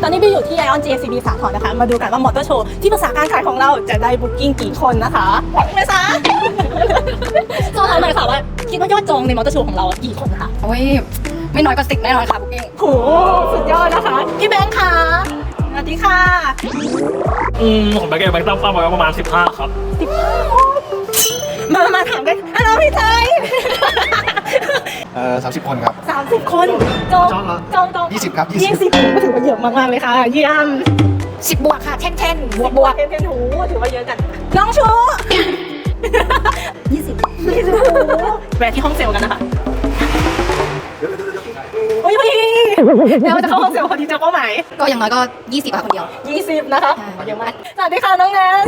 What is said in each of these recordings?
ตอนนี้บิวอยู่ที่ Ion GACB สาทรนะคะ มาดูกันว่ามอเตอร์โชว์ที่ปรึกษาการขายของเราจะได้บุ๊กิ้งกี่คนนะคะไม่ซ่าสอบถามหน่อยค่ะว่าคิดว่ายอดจองในมอเตอร์โชว์ของเรากี่คนคะโอ้ยไม่น้อยกว่าสิบแน่นอนค่ะบุ๊กิ้งโหสุดยอดนะคะพี่แบงค์ค่ะสวัสดีค่ะอืมผมไปแกแบงค์ตั้งเป้าไว้ประมาณ 15 ครับ มา มาถามกันฮัลโหลพี่ไทย เอ่อสามสิบคนครับสามสิบคนจองจองเหรอจองจองยี่สิบครับยี่ยี่สิสิบบก็ถือว่าเยอะมากๆเลยค่ะเยี่ยมสิบบวกค่ะเช่นเช่นบวกบบววกกเทนเทนหูถือว่าเยอะจังน้องชูยี่สิบยี่สิบแวะที่ห้องเซลล์กันนะคะโอ้ยพี่แล้วจะเข้าห้องเซลล์พอดีเจอเป้าหมายก็อย่างน้อยก็ยี่สิบค่ะคนเดียวยี่สิบนะคะใช่เยอะมากสวัสดีค่ะน้องแนน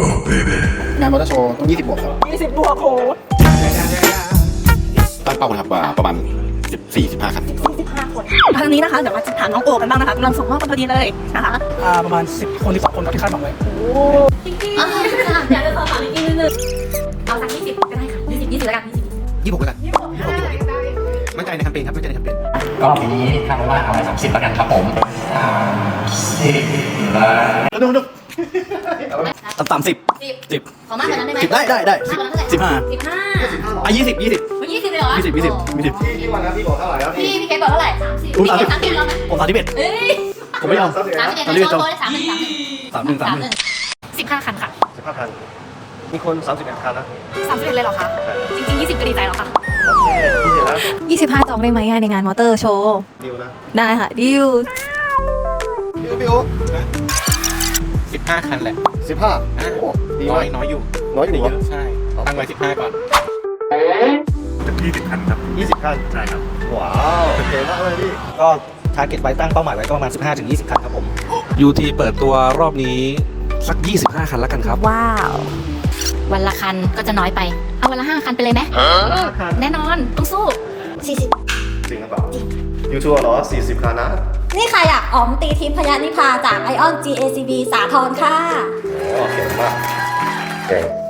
งานมอเตอร์โชว์ต้องยี่สิบบวกครับยี่สิบบวกโหตั้งเป้านะครับว่าประมาณ สิบสี่สิบห้าคันยี่สิบห้าคนทางนี้นะคะเดี๋ยวมาถามน้องโอกันบ้างนะคะกำลังส่งมอบกันพอดีเลยนะคะอ่าประมาณ 10 คน12คนครับที่คาดหวังไว้โอ้จริงๆอยากจะสอบถามอีกนิดนึงเอาสักยี่สิบก็ได้ค่ะยี่สิบยี่สิบแล้วกันยี่สิบยี่สิบหกแล้วกันยี่สิบหกยี่สิบหกยี่สิบหกมั่นใจในแคมเปญครับมั่นใจในแคมเปญก็ปีนี้คาดว่าเอาไว้สามสิบแล้วกันครับผมสามสิบแล้วดูดู ต่ำสิบสิบสิบขอมากกว่านั้นได้ไหมสิบได้ได้ได้สิบห้าสิบห้าอ่ยี่สิบยี่สิบยี่สิบเลยเหรอยี่สิบยี่สิบยี่สิบพี่วันนั้นพี่บอกเท่าไหร่แล้วพี่พี่เคบอกเท่าไหร่สามสิบสามสิบแล้วไหมผมสามสิบเอ็ดผมไม่ยอมสามสิบเอ็ดสามสิบเอ็ดจสามหนึ่งสามหนึ่งสามหนึ่งสิบห้าคันค่ะสิบห้าคันมีคนสามสิบเอ็ดคันนะสามสิบเอ็ดเลยเหรอคะจริงจริงยี่สิบก็ดีใจแล้วค่ะยี่สิบห้าจองได้ไหมในงานมอเตอร์โชว์ดิวนะได้ค่ะดิวดิวดิว 15 คันแหละสิบห้าน้อยน้อยอยู่น้อยอยู่เยอะใช่ตั้งไว้15 ก่อน จากที่ติดพันครับ 20คันใช่ครับ ว้าวเจ๋งมากเลยพี่ ก็ทาร์เก็ตไว้ตั้งเป้าหมายไว้ก็ประมาณ 15-20 คันครับผม UT เปิดตัวรอบนี้สัก 25 คันแล้วกันครับ ว้าว วันละคันก็จะน้อยไป เอาวันละห้าคันไปเลยไหมแน่นอน ต้องสู้ 40 จริงหรือเปล่ายูทูเหรอ40คันนะ นี่ใครอะอ๋อมตีทิพย์พยานิพาจาก Ion GACB สาทรค่ะ โอ้เก่งมากเก่ง